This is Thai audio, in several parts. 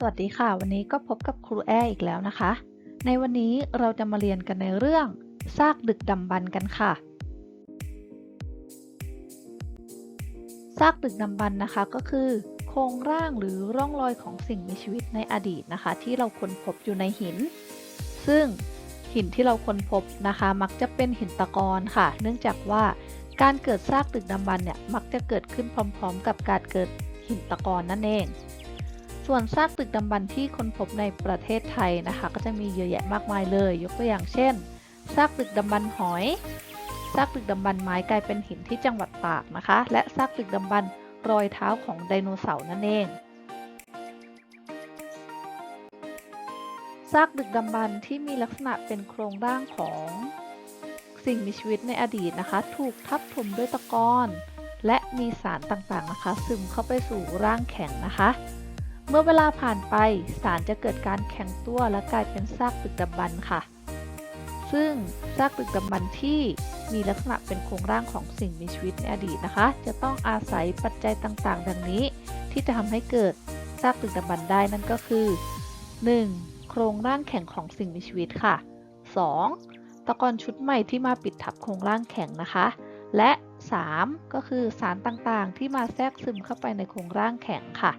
สวัสดีค่ะ วันนี้ก็พบกับครูแอร์อีกแล้วนะคะ ในวันนี้เราจะมาเรียนกันในเรื่องซากดึกดำบรรกันค่ะ ซากดึกดำบรรนะคะก็คือ โครงร่างหรือร่องรอยของสิ่งมีชีวิตในอดีตนะคะ ที่เราค้นพบอยู่ในหิน ซึ่งหินที่เราค้นพบนะคะ มักจะเป็นหินตะกอนค่ะ เนื่องจากว่าการเกิดซากดึกดำบรรเนี่ยมักจะเกิดขึ้นพร้อม ๆ กับการเกิดหินตะกอนนั่นเอง ส่วนซากตึกดำบรรที่ค้นพบในประเทศไทยนะคะ ก็จะมีเยอะแยะมากมายเลย ยกตัวอย่างเช่นซากตึกดำบรรหอยซากตึกดำบรรไม้กลายเป็นหินที่จังหวัดตากนะคะ และซากตึกดำบรรรอยเท้าของไดโนเสาร์นั่นเองซากดึกดำบรรที่มีลักษณะเป็นโครงร่างของสิ่งมีชีวิตในอดีตนะคะ ถูกทับถมด้วยตะกอนและมีสารต่างๆนะคะ ซึมเข้าไปสู่ร่างแข็งนะคะ เมื่อเวลาผ่านไปสารจะเกิดการแข็งตัวและกลายเป็นซากดึกดำบรรพ์ค่ะ ซึ่งซากดึกดำบรรพ์ที่มีลักษณะเป็นโครงร่างของสิ่งมีชีวิตในอดีตนะคะ จะต้องอาศัยปัจจัยต่างๆ ดังนี้ ที่จะทำให้เกิดซากดึกดำบรรพ์ได้นั่นก็คือ 1. โครงร่างแข็งของสิ่งมีชีวิตค่ะ 2. ตะกอนชุดใหม่ที่มาปิดทับโครงร่างแข็งนะคะ และ 3. ก็คือสารต่างๆ ที่มาแทรกซึมเข้าไปในโครงร่างแข็งค่ะ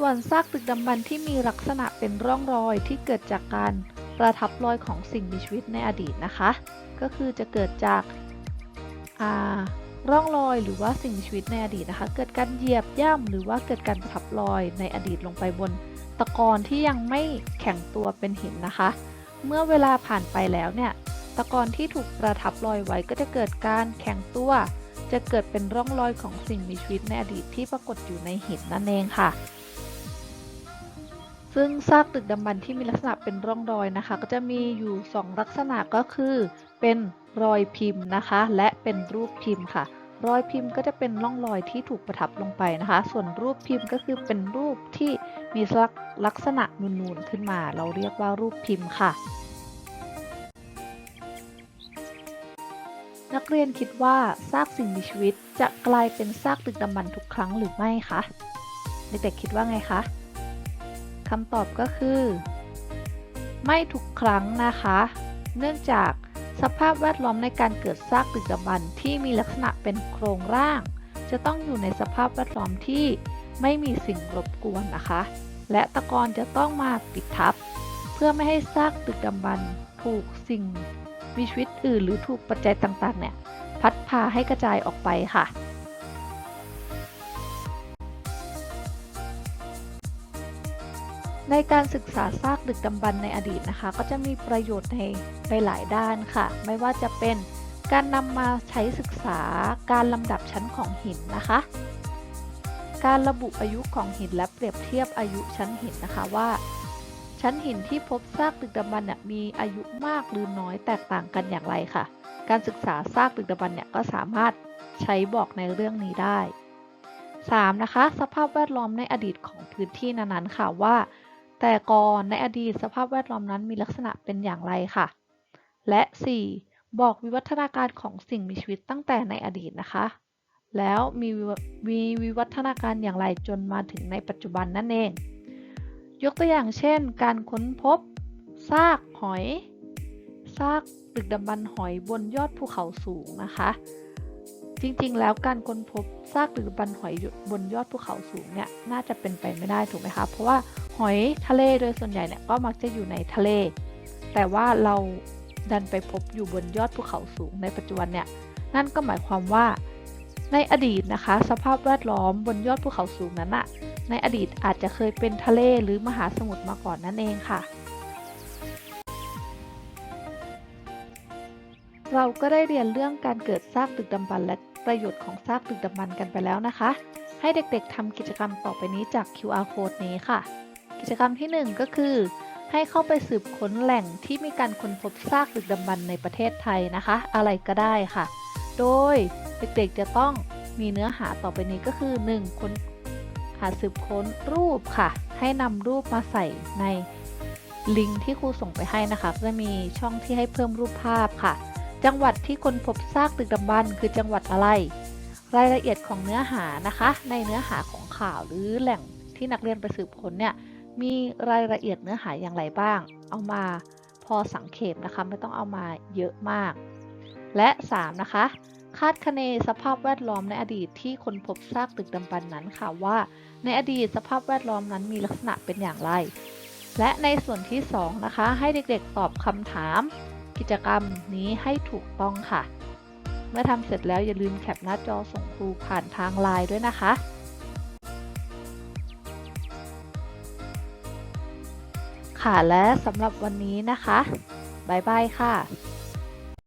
ส่วนซากตึกดำบรรที่มีลักษณะเป็นร่องรอยที่เกิดจากการประทับรอยของสิ่งมีชีวิตในอดีตนะคะ ก็คือจะเกิดจากร่องรอยหรือว่าสิ่งมีชีวิตในอดีตนะคะ เกิดการเหยียบย่ำหรือว่าเกิดการประทับรอยในอดีตลงไปบนตะกอนที่ยังไม่แข็งตัวเป็นหินนะคะ เมื่อเวลาผ่านไปแล้วเนี่ยตะกอนที่ถูกประทับรอยไว้ก็จะเกิดการแข็งตัว จะเกิดเป็นร่องรอยของสิ่งมีชีวิตในอดีตที่ปรากฏอยู่ในหินนั่นเองค่ะ ซึ่งซากตึกดำบรรที่มีลักษณะเป็นร่องรอยนะคะ ก็จะมีอยู่ 2 ลักษณะก็คือ เป็นรอยพิมพ์นะคะ และเป็นรูปพิมพ์ค่ะ รอยพิมพ์ก็จะเป็นร่องรอยที่ถูกประทับลงไปนะคะ ส่วนรูปพิมพ์ก็คือเป็นรูปที่มีลักษณะนูนๆขึ้นมา เราเรียกว่ารูปพิมพ์ค่ะนักเรียนคิดว่าซากสิ่งมีชีวิตจะกลายเป็นซากตึกดำบรรทุกครั้งหรือไม่คะเด็กๆคิดว่าไงคะ คำตอบก็คือ ไม่ทุกครั้งนะคะ เนื่องจากสภาพแวดล้อมในการเกิดซากดึกดำบรรพ์ที่มีลักษณะเป็นโครงร่าง จะต้องอยู่ในสภาพแวดล้อมที่ไม่มีสิ่งรบกวนนะคะ และตะกอนจะต้องมาปิดทับ เพื่อไม่ให้ซากดึกดำบรรพ์ถูกสิ่งมีชีวิตอื่นหรือถูกปัจจัยต่างๆเนี่ย พัดพาให้กระจายออกไปค่ะ ในการศึกษาซากดึกดำบรรพ์ในอดีตนะคะ ก็จะมีประโยชน์ในหลายด้านค่ะ ไม่ว่าจะเป็นการนำมาใช้ศึกษาการลำดับชั้นของหินนะคะ การระบุอายุของหินและเปรียบเทียบอายุชั้นหินนะคะว่า ชั้นหินที่พบซากดึกดำบรรพ์เนี่ยมีอายุมากหรือน้อยแตกต่างกันอย่างไรค่ะ การศึกษาซากดึกดำบรรพ์เนี่ยก็สามารถใช้บอกในเรื่องนี้ได้ 3. นะคะ สภาพแวดล้อมในอดีตของพื้นที่นั้นๆค่ะว่า แต่ก่อนในอดีตสภาพแวดล้อมนั้นมีลักษณะเป็นอย่างไรค่ะ และ 4. บอกวิวัฒนาการของสิ่งมีชีวิตตั้งแต่ในอดีตนะคะ แล้วมีมีวิวัฒนาการอย่างไรจนมาถึงในปัจจุบันนั่นเอง ยกตัวอย่างเช่น การค้นพบ ซากหอย ซากดึกดำบรรหอยบนยอดภูเขาสูงนะคะ จริงๆ แล้วการค้นพบซากดึกดำบรรหอยบนยอดภูเขาสูงเนี่ยน่าจะเป็นไปไม่ได้ถูกไหมคะ เพราะว่า หอยทะเลโดยส่วนใหญ่เนี่ยก็มักจะอยู่ในทะเล แต่ว่าเราดันไปพบอยู่บนยอดภูเขาสูงในปัจจุบันเนี่ย นั่นก็หมายความว่า ในอดีตนะคะ สภาพแวดล้อมบนยอดภูเขาสูงนั้นอะในอดีตอาจจะเคยเป็นทะเลหรือมหาสมุทรมาก่อนนั่นเองค่ะ เราก็ได้เรียนเรื่องการเกิดซากดึกดำบรรพ์และประโยชน์ของซากดึกดำบรรพ์กันไปแล้วนะคะ ให้เด็กๆทำกิจกรรมต่อไปนี้จาก QR code นี้ค่ะ กิจกรรมที่ 1 ก็คือ ให้เข้าไปสืบค้นแหล่งที่มีการค้นพบซากดึกดำบรรพ์ในประเทศไทยนะคะ อะไรก็ได้ค่ะ โดยเด็กๆจะต้องมีเนื้อหาต่อไปนี้ก็คือ 1. ค้นหาสืบค้นรูปค่ะ ให้นำรูปมาใส่ในลิงก์ที่ครูส่งไปให้นะคะจะมีช่องที่ให้เพิ่มรูปภาพค่ะ จังหวัดที่ค้นพบซากดึกดำบรรพ์คือจังหวัดอะไร รายละเอียดของเนื้อหานะคะ ในเนื้อหาของข่าวหรือแหล่งที่นักเรียนไปสืบค้นเนี่ย มีรายละเอียดเนื้อหาอย่างไรบ้าง เอามาพอสังเขปนะคะ ไม่ต้องเอามาเยอะมาก และ 3 นะคะ คาดคะเนสภาพแวดล้อมในอดีตที่คนพบซากดึกดำบรรนั้นค่ะว่า ในอดีตสภาพแวดล้อมนั้นมีลักษณะเป็นอย่างไร และในส่วนที่ 2 นะคะ ให้เด็กๆตอบคำถาม กิจกรรมนี้ให้ถูกต้องค่ะ เมื่อทำเสร็จแล้วอย่าลืมแคปหน้าจอส่งครูผ่านทางไลน์ด้วยนะคะ ค่ะและสำหรับวันนี้นะคะบ๊ายบายค่ะ